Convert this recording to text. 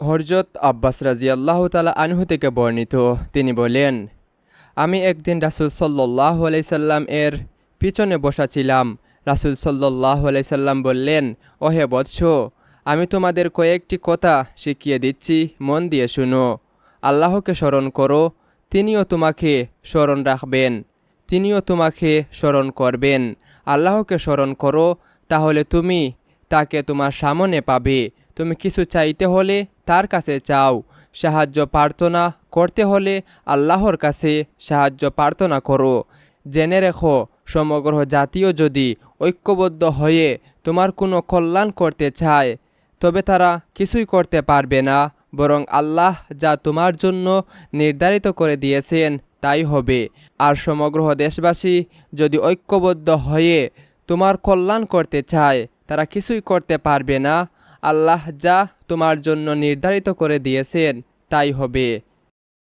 হরজত আব্বাস রাজি আল্লাহ তালা আনহু থেকে বর্ণিত। তিনি বলেন, আমি একদিন রাসুল সাল্লাহ আলাইসাল্লাম এর পিছনে বসা ছিলাম। রাসুল সাল্লাহ আলাইসাল্লাম বললেন, ওহে বৎস, আমি তোমাদের কয়েকটি কথা শিখিয়ে দিচ্ছি, মন দিয়ে শুনো। আল্লাহকে স্মরণ করো, তিনিও তোমাকে স্মরণ রাখবেন, তিনিও তোমাকে স্মরণ করবেন। আল্লাহকে স্মরণ করো, তাহলে তুমি তাকে তোমার সামনে পাবে। তুমি কিছু চাইতে হলে তার কাছে চাও। সাহায্য প্রার্থনা করতে হলে আল্লাহর কাছে সাহায্য প্রার্থনা করো। জেনে রেখো, সমগ্র জাতীয় যদি ঐক্যবদ্ধ হয়ে তোমার কোনো কল্যাণ করতে চায়, তবে তারা কিছুই করতে পারবে না, বরং আল্লাহ যা তোমার জন্য নির্ধারিত করে দিয়েছেন তাই হবে। আর সমগ্র দেশবাসী যদি ঐক্যবদ্ধ হয়ে তোমার কল্যাণ করতে চায়, তারা কিছুই করতে পারবে না আল্লাহ যা তোমার জন্য নির্ধারিত করে দিয়েছেন তাই হবে।